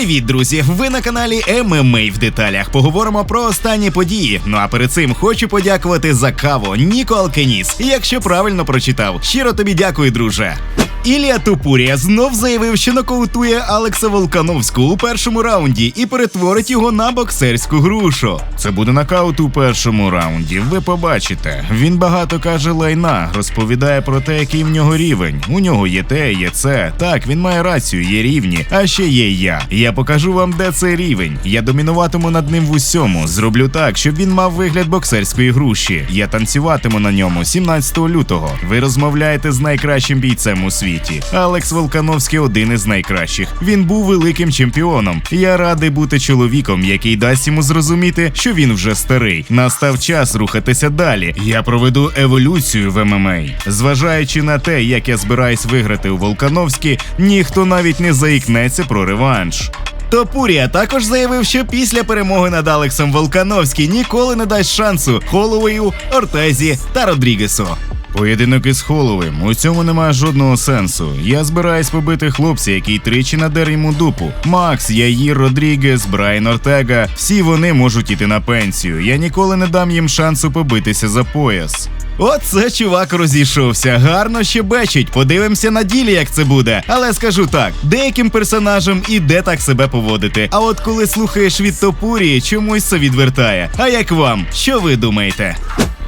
Привіт, друзі! Ви на каналі ММА в деталях. Поговоримо про останні події. Ну а перед цим хочу подякувати за каву Ніко Алкеніс. Якщо правильно прочитав, щиро тобі дякую, друже. Ілія Тупурія знов заявив, що нокаутує Алекса Волкановську у першому раунді і перетворить його на боксерську грушу. Це буде нокаут у першому раунді. Ви побачите. Він багато каже лайна, розповідає про те, який в нього рівень. У нього є те, є це. Так, він має рацію, є рівні, а ще є я. Я покажу вам, де цей рівень. Я домінуватиму над ним в усьому. Зроблю так, щоб він мав вигляд боксерської груші. Я танцюватиму на ньому 17 лютого. Ви розмовляєте з найкращим бійцем у світі. Алекс Волкановський один із найкращих. Він був великим чемпіоном. Я радий бути чоловіком, який дасть йому зрозуміти, що він вже старий. Настав час рухатися далі. Я проведу еволюцію в ММА. Зважаючи на те, як я збираюсь виграти у Волкановській, ніхто навіть не заікнеться про реванш. Топурія також заявив, що після перемоги над Алексом Волкановський ніколи не дасть шансу Холлоуею, Ортезі та Родрігесу. Поєдинок із Холовим. У цьому немає жодного сенсу. Я збираюсь побити хлопця, який тричі надер йому дупу. Макс, Яїр, Родрігес, Брайан Ортега. Всі вони можуть іти на пенсію. Я ніколи не дам їм шансу побитися за пояс. Оце чувак розійшовся. Гарно ще бачить. Подивимося на ділі, як це буде. Але скажу так: деяким персонажам іде так себе поводити. А от коли слухаєш від топурії, чомусь це відвертає. А як вам? Що ви думаєте?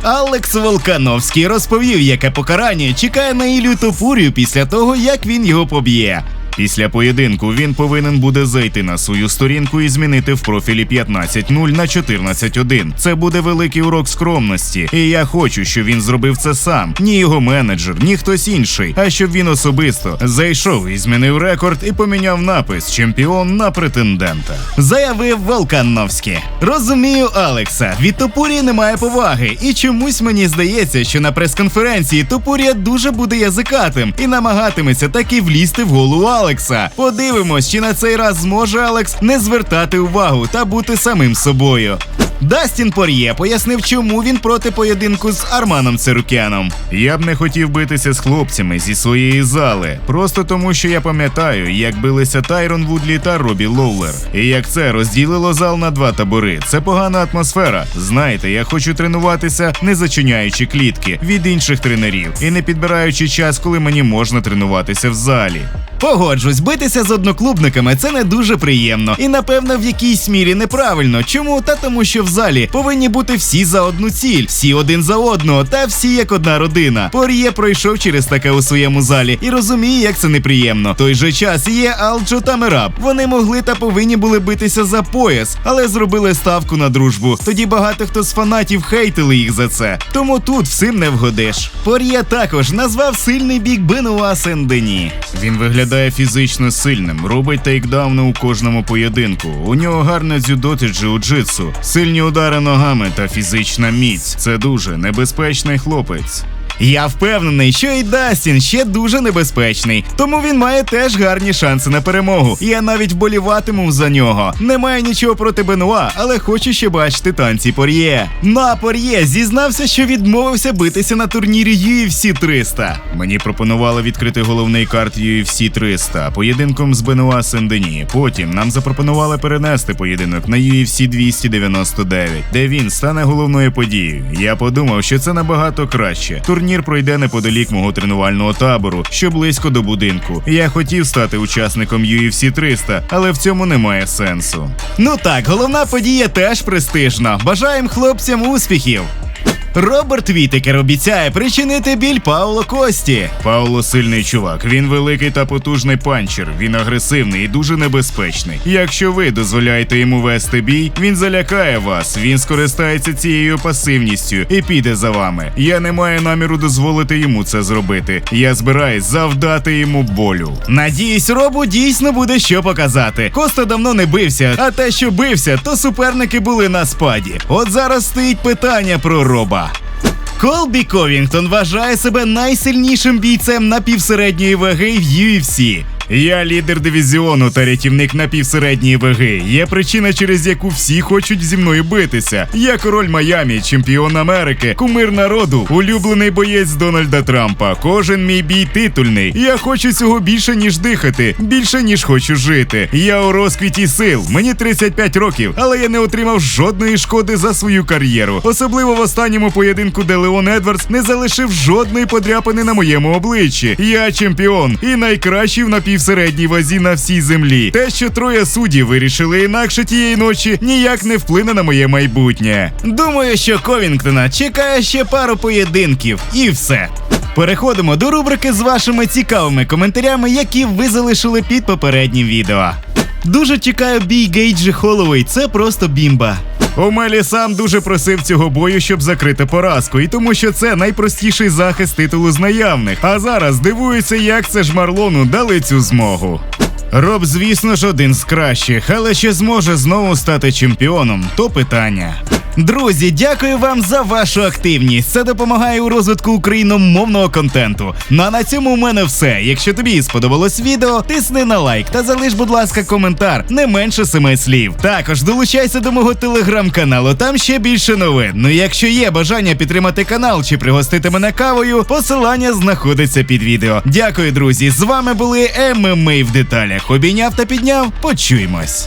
Алекс Волкановський розповів, яке покарання чекає на Ілю Тофурію після того, як він його поб'є. Після поєдинку він повинен буде зайти на свою сторінку і змінити в профілі 15.0 на 14.1. Це буде великий урок скромності, і я хочу, щоб він зробив це сам, ні його менеджер, ні хтось інший, а щоб він особисто зайшов і змінив рекорд і поміняв напис чемпіон на претендента. Заявив Волкановський. Розумію, Алекса. Від Топурії немає поваги, і чомусь мені здається, що на прес-конференції Топурія дуже буде язикатим і намагатиметься таки влізти в голову Алекса. Подивимось, чи на цей раз зможе Алекс не звертати увагу та бути самим собою. Дастін Пор'є пояснив, чому він проти поєдинку з Арманом Церукяном. Я б не хотів битися з хлопцями зі своєї зали, просто тому, що я пам'ятаю, як билися Тайрон Вудлі та Робі Лоулер. І як це розділило зал на два табори. Це погана атмосфера. Знаєте, я хочу тренуватися, не зачиняючи клітки від інших тренерів і не підбираючи час, коли мені можна тренуватися в залі. Погоджусь, битися з одноклубниками це не дуже приємно, і напевно в якійсь мірі неправильно. Чому? Та тому, що в залі повинні бути всі за одну ціль, всі один за одного, та всі як одна родина. Пор'є пройшов через таке у своєму залі і розуміє, як це неприємно. Той же час є Алджо та Мераб. Вони могли та повинні були битися за пояс, але зробили ставку на дружбу. Тоді багато хто з фанатів хейтили їх за це. Тому тут всім не вгодиш. Пор'є також назвав сильний бік Бенуа Сен-Дені. Він виглядає фізично сильним, робить тейкдауни у кожному поєдинку. У нього гарне дзюдо та джиу-джитсу, сильні удари ногами та фізична міць. Це дуже небезпечний хлопець. Я впевнений, що і Дастін ще дуже небезпечний, тому він має теж гарні шанси на перемогу. Я навіть вболіватиму за нього. Немає нічого проти Бенуа, але хочу ще бачити танці Пор'є. Ну а Пор'є зізнався, що відмовився битися на турнірі UFC 300. Мені пропонували відкрити головний карт UFC 300 поєдинком з Бенуа Сен-Дені. Потім нам запропонували перенести поєдинок на UFC 299, де він стане головною подією. Я подумав, що це набагато краще. Турнір пройде неподалік мого тренувального табору, що близько до будинку. Я хотів стати учасником UFC 300, але в цьому немає сенсу. Ну так, головна подія теж престижна. Бажаємо хлопцям успіхів. Роберт Вітекер обіцяє причинити біль Пауло Кості. Пауло сильний чувак. Він великий та потужний панчер. Він агресивний і дуже небезпечний. Якщо ви дозволяєте йому вести бій, він залякає вас. Він скористається цією пасивністю і піде за вами. Я не маю наміру дозволити йому це зробити. Я збираюсь завдати йому болю. Надіюсь, робу дійсно буде що показати. Коста давно не бився, а те, що бився, то суперники були на спаді. От зараз стоїть питання про роба. Колбі Ковінгтон вважає себе найсильнішим бійцем напівсередньої ваги в UFC. Я лідер дивізіону та рятівник напівсередньої ваги. Є причина, через яку всі хочуть зі мною битися. Я король Майамі, чемпіон Америки, кумир народу, улюблений боєць Дональда Трампа. Кожен мій бій титульний. Я хочу цього більше, ніж дихати, більше ніж хочу жити. Я у розквіті сил. Мені 35 років, але я не отримав жодної шкоди за свою кар'єру. Особливо в останньому поєдинку, де Леон Едвардс не залишив жодної подряпини на моєму обличчі. Я чемпіон і найкращий в напівсередній вазі на всій землі. Те, що троє суддів вирішили інакше тієї ночі, ніяк не вплине на моє майбутнє. Думаю, що Ковінгтона чекає ще пару поєдинків, і все. Переходимо до рубрики з вашими цікавими коментарями, які ви залишили під попереднім відео. Дуже чекаю бій Гейджі Холлоуей, це просто бімба. Омелі сам дуже просив цього бою, щоб закрити поразку, і тому що це найпростіший захист титулу з наявних. А зараз дивуються, як це ж Марлону дали цю змогу. Роб, звісно ж, один з кращих, але чи зможе знову стати чемпіоном, то питання. Друзі, дякую вам за вашу активність. Це допомагає у розвитку україномовного контенту. Ну а на цьому у мене все. Якщо тобі сподобалось відео, тисни на лайк та залиш, будь ласка, коментар не менше семи слів. Також долучайся до мого телеграм-каналу, там ще більше новин. Ну якщо є бажання підтримати канал чи пригостити мене кавою, посилання знаходиться під відео. Дякую, друзі. З вами були ММА в деталях. Обійняв та підняв. Почуємось.